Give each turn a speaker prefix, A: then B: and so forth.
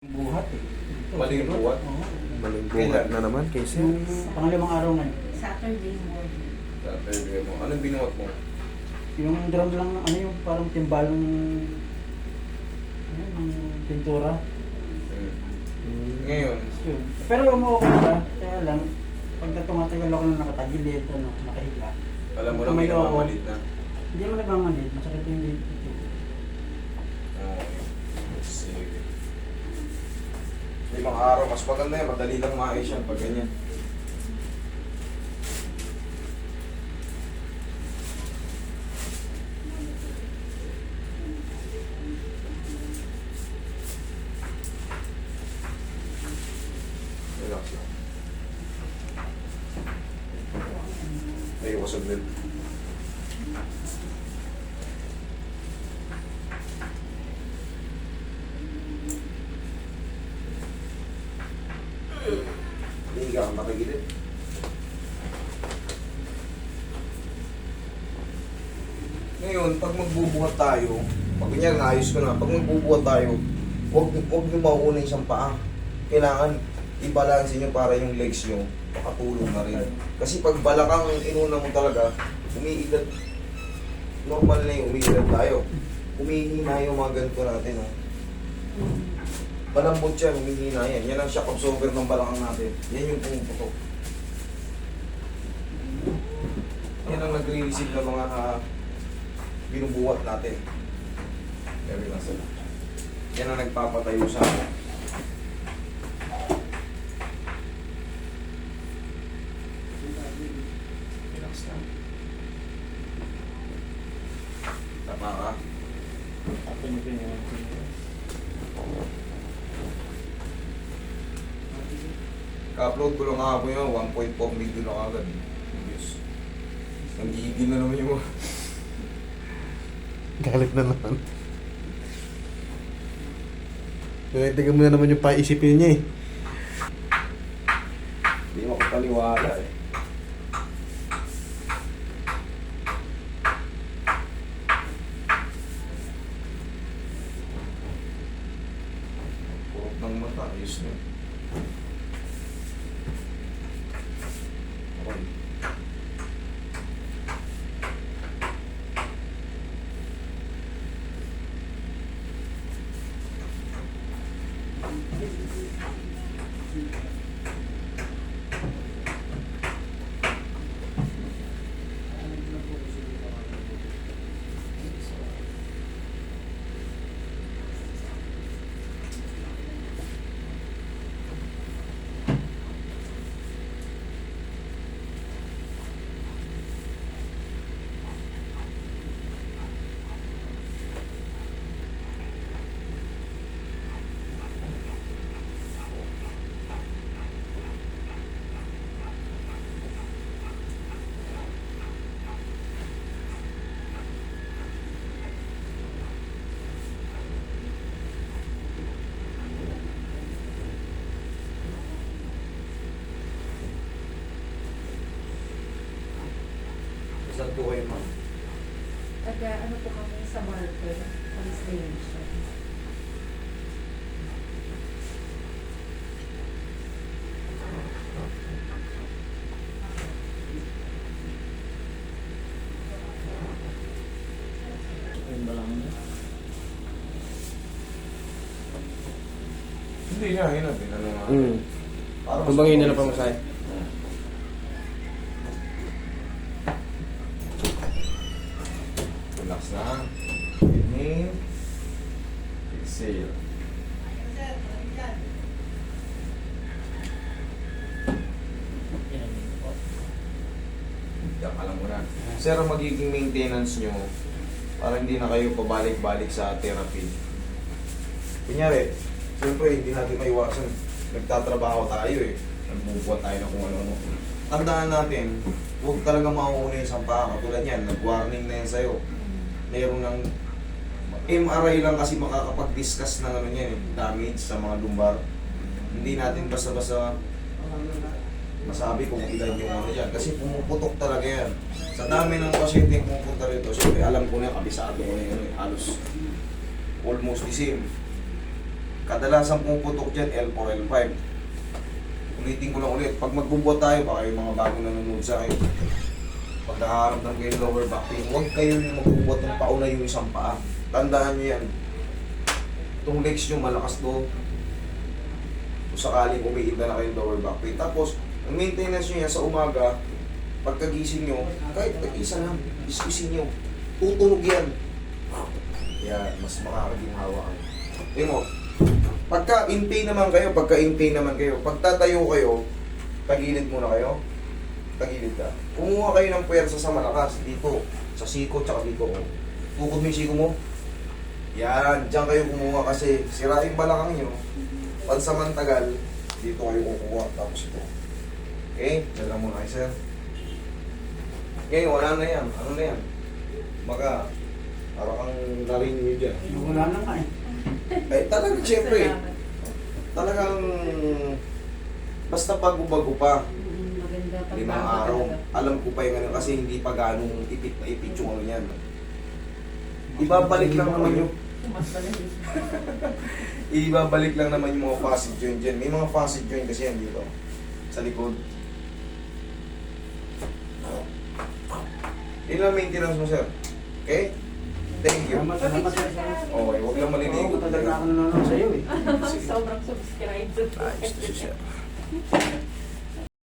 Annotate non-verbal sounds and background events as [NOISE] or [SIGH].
A: Buhat eh. Ito,
B: Maling
A: siguro.
B: buhat?
A: Oo.
C: Maling buhat na naman kay sir.
A: Yung pangalimang araw na yun.
D: Saturday morning.
B: Saturday mo. Anong binuhat mo?
A: Yung drum lang, ano yung parang timbalong ano, ng pintura.
B: Hmm. Ngayon,
A: Yun. Pero umuha ko na, kaya lang, pagka tumatagal ako na nakatagilid, ano, nakahiga.
B: alam mo na may
A: Tumayo ako.
B: namamalit na.
A: Hindi mo nagmamanid, masakit yung ko.
B: Okay. Sige. Limang araw, mas maganda yan. Madali lang maayos yan pag ganyan. Relax lang. Hindi ka makagilid. Ngayon, pag magbubuhat tayo, pag ganyan, ayos ko na, pag magbubuhat tayo, huwag, huwag nyo mauna isang paa. Kailangan i-balance nyo para yung legs nyo makatulong na rin. Kasi pag balakang inuna mo talaga, umiilat. Normal na yung umiilat tayo. Umihina yung mga ganito natin. Oh. Malambot yan, humihina yan. Yan ang shock absorber ng balakang natin. Yan yung pumuputok. Yan ang nagre-receive ng mga binubuhat natin. Very nasa Yan ang nagpapatayo sa akin. Tama ka. Ka-upload ko lang kahapon yun, 1.4 million na kagad. Yes. Nanggigil na naman yung mga... [LAUGHS]
C: Galit na naman. Kaya tingnan mo na naman yung paisipin niya eh.
B: Hindi makapaniwala eh. Purot ng mata, ayos na. Okay. Saan po kayo ma'am?
D: Taga ano po kami sa Marker, police station.
A: Yung balang niya.
B: Hindi nga, yun natin. Ano nga.
C: Hmm.
B: Para mas
C: Kumbangin na lang pamasahe.
B: Relax na. Inhale. Exhale. Yan, alam mo na. Sir, ang magiging maintenance nyo, para hindi na kayo pabalik-balik sa therapy. Kunyari, siyempre, hindi natin maiwasan. Nagtatrabaho tayo eh. Nagbubuhat tayo ng kung ano-ano. Tandaan natin, huwag talaga mauuna yung isang paa. Katulad yan, nag-warning na yan sa'yo. Meron ng MRI lang kasi makakapag-discuss ng ano yan, eh, damage sa mga lumbar. Hindi natin basta-basta masabi kung ilan yung ano yan. Kasi pumuputok talaga yan. Sa dami ng pasyente yung pumupunta rito, syempre alam ko na, kabisado ko na yun, eh, halos almost the same. Kadalasan pumuputok dyan, L4, L5. Ulitin ko lang ulit. Pag magbubuhat tayo, baka yung mga bago nanonood sa akin. Pag nakaramdam kayo lower back pain, huwag kayo magbubuhat ng pauna yung isang paa. Tandaan nyo yan. Itong legs nyo malakas doon. Kung sakaling umiinda na kayo lower back pain. Tapos, ang maintenance nyo yan sa umaga, pagkagising nyo, kahit nag-isa lang, iskusin nyo. Tutunog yan. Yan, mas makakaginhawa kayo. Tingnan mo, pagka in pain naman kayo, pagka in pain naman kayo, pagtatayo kayo, tagilid muna kayo. Tagilid ka. Kumuha kayo ng puwersa sa malakas, dito, sa siko, tsaka dito. oh. Tukod mo yung siko mo. Yan, diyan kayo kumuha kasi sira yung balakang nyo. Pansamantagal, dito kayo kukuha, tapos ito. Okay, dyan lang muna kayo, sir. Ngayon, wala na yan. Ano na yan? Maka, para kang narinig dyan.
A: Wala na nga eh. [LAUGHS]
B: Eh, talagang siyempre,
D: Salamat.
B: talagang basta bago-bago pa, limang araw,
D: talaga.
B: alam ko pa yung ano, kasi hindi pa ganong ipit na ipit yung ano yan. Ibabalik lang naman yung, [LAUGHS] ibabalik lang naman yung mga facet joint dyan. May mga facet joint kasi yan dito, sa likod. Yun lang maintenance mo, sir. Okay? Thank you.
A: Salamat, salamat.
B: Okay, huwag lang maliligo.
A: Oo, na ako nanonood sa'yo eh. [LAUGHS]
D: Sobrang subscribe.
B: Ayos to siya. [LAUGHS]